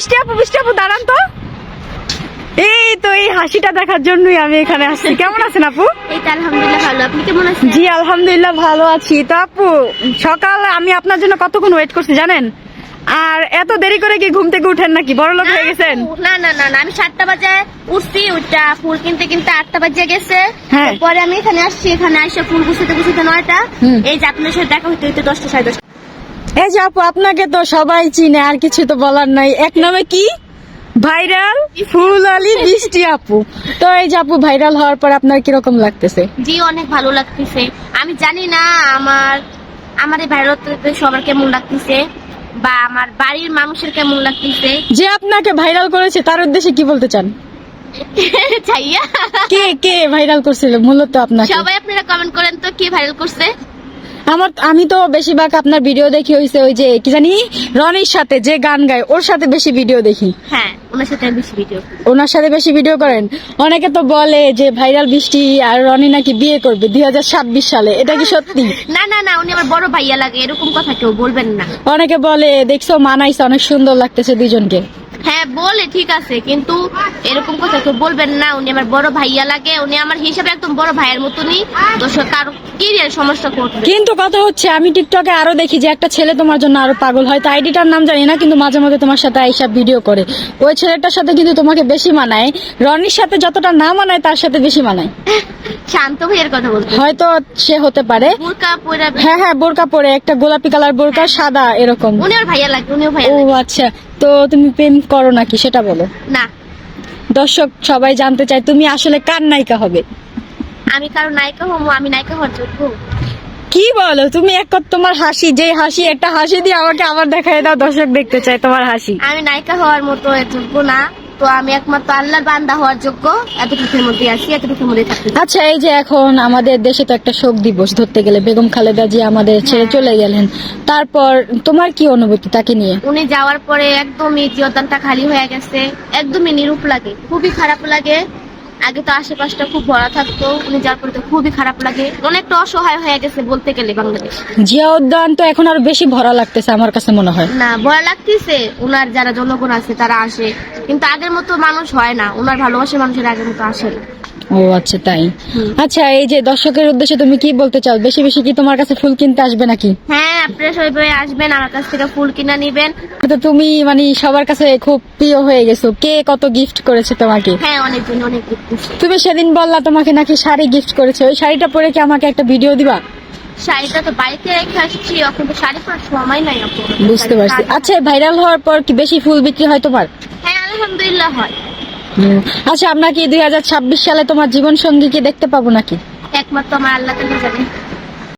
বৃষ্টি আপু বৃষ্টি আপু দাঁড়ান তো। এই তো এই হাসিটা দেখার জন্যই আমি এখানে আসছি। কেমন আছেন আপু? আলহামদুলিল্লাহ ভালো। আপনি কেমন আছেন? জি আলহামদুলিল্লাহ ভালো আছি। তো আপু সকাল আমি আপনার জন্য কতক্ষণ ওয়েট করছি জানেন? আর এত দেরি করে কি ঘুম থেকে উঠেন নাকি? বড় লোক হয়ে গেছেন? না না না আমি সাতটা বাজে উঠছি ওইটা ফুল কিনতে কিনতে আটটা বাজে গেছে। হ্যাঁ। পরে আমি এখানে আসছি এখানে আসে ফুল গুছাতে গুছাতে নয়টা। এই যে আপনার সাথে দেখা হইতে হইতে দশটা সাড়ে দশটা। এই যে আপু আপনাকে তো সবাই চিনে আর কিছু তো বলার নাই। এক নামে কি? ভাইরাল ফুল আলী বৃষ্টি আপু। তো এই যে আপু ভাইরাল হওয়ার পর আপনার কীরকম লাগতেছে? জি অনেক ভালো লাগতেছে। আমি জানি না আমার আমার এই সবার কেমন লাগতেছে বা আমার বাড়ির মানুষের কেমন লাগতেছে। যে আপনাকে ভাইরাল করেছে তার উদ্দেশ্যে কি বলতে চান? চাইয়া। কে কে ভাইরাল করছিল? মূলত আপনাকে। সবাই আপনারা কমেন্ট করেন তো কে ভাইরাল করছে? আমার আমি তো বেশিরভাগ আপনার ভিডিও দেখি হইছে ওই যে কি জানি রনির সাথে যে গান গায় ওর সাথে বেশি ভিডিও দেখি। হ্যাঁ ওনার সাথে বেশি ভিডিও ওনার সাথে বেশি ভিডিও করেন? অনেকে তো বলে যে ভাইরাল বৃষ্টি আর রনি নাকি বিয়ে করবে দুই হাজার ছাব্বিশ সালে এটা কি সত্যি? না না না উনি আমার বড় ভাইয়া লাগে এরকম কথা কেউ বলবেন না। অনেকে বলে দেখছ মানাইছে অনেক সুন্দর লাগতেছে দুজনকে হ্যাঁ বলে ঠিক আছে কিন্তু এরকম কথা কেউ বলবেন না। উনি আমার বড় ভাইয়া লাগে উনি আমার হিসাবে একদম বড় ভাইয়ের মতনই। তো তার কি সমস্যা করবে? কিন্তু কথা হচ্ছে আমি টিকটকে আরও দেখি যে একটা ছেলে তোমার জন্য আরও পাগল হয়তো আইডিটার নাম জানি না কিন্তু মাঝে মাঝে তোমার সাথে এইসব ভিডিও করে। ওই ছেলেটার সাথে কিন্তু তোমাকে বেশি মানায়। রনির সাথে যতটা না মানায় তার সাথে বেশি মানায়। শান্ত ভাইয়ের কথা বলতে। হয়তো সে হতে পারে। বুরকা পরে হ্যাঁ হ্যাঁ বোরকা পরে একটা গোলাপি কালার বোরকা সাদা এরকম। উনি ওর ভাইয়া লাগে উনিও ভাইয়া ও আচ্ছা তো তুমি প্রেম করো নাকি সেটা বলো। না। দর্শক সবাই জানতে চায় তুমি আসলে কার নায়িকা হবে? আমি কারও নায়িকা হব আমি নায়িকা হওয়ার যোগ্য কি বলো তুমি এক তোমার হাসি যে হাসি একটা হাসি দিয়ে আমাকে আবার দেখাই দাও দর্শক দেখতে চায় তোমার হাসি। আমি নায়িকা হওয়ার মতো যোগ্য না। তো আমি একমাত্র আল্লাহর বান্দা হওয়ার যোগ্য এতটুকুর মধ্যে আছি এতটুকুর মধ্যে থাকি আচ্ছা এই যে এখন আমাদের দেশে তো একটা শোক দিবস ধরতে গেলে বেগম খালেদা জি আমাদের ছেড়ে চলে গেলেন। তারপর তোমার কি অনুভূতি তাকে নিয়ে? উনি যাওয়ার পরে একদমই চিরদানটা খালি হয়ে গেছে একদমই নিরূপ লাগে খুবই খারাপ লাগে। আগে তো আশেপাশটা খুব ভরা থাকতো উনি যার পরে তো খুবই খারাপ লাগে। অনেকটা অসহায় হয়ে গেছে বলতে গেলে বাংলাদেশ। জিয়া উদ্যান তো এখন আরও বেশি ভরা লাগতেছে আমার কাছে মনে হয়। না ভরা লাগতেছে উনার যারা জনগণ আছে তারা আসে। কিন্তু আগের মতো মানুষ হয় না উনার ভালোবাসার মানুষের আগের মতো আসে না। ও আচ্ছা তাই। আচ্ছা এই যে দর্শকের উদ্দেশ্যে তুমি কি বলতে চাও? বেশি বেশি কি তোমার কাছে ফুল কিনতে আসবে নাকি? হ্যাঁ আপনারা সবাই আসবেন আমার কাছ থেকে ফুল কিনা নিবেন। তো তুমি মানে সবার কাছে খুব প্রিয় হয়ে গেছো। কে কত গিফট করেছে তোমাকে? হ্যাঁ অনেকজন অনেক তুমি সেদিন বললা তোমাকে নাকি শাড়ি গিফট করেছে। ওই শাড়িটা পরে কি আমাকে একটা ভিডিও দিবা? শাড়িটা তো বাড়িতে রেখে আসছি এখন তো শাড়ি পরার সময় নাই বুঝতে পারছি। আচ্ছা ভাইরাল হওয়ার পর কি বেশি ফুল বিক্রি হয় তোমার? হ্যাঁ আলহামদুলিল্লাহ হয়। আচ্ছা আমরা কি দুই হাজার ছাব্বিশ সালে তোমার জীবন সঙ্গীকে দেখতে পাবো নাকি? একমাত্র আমার আল্লাহ জানে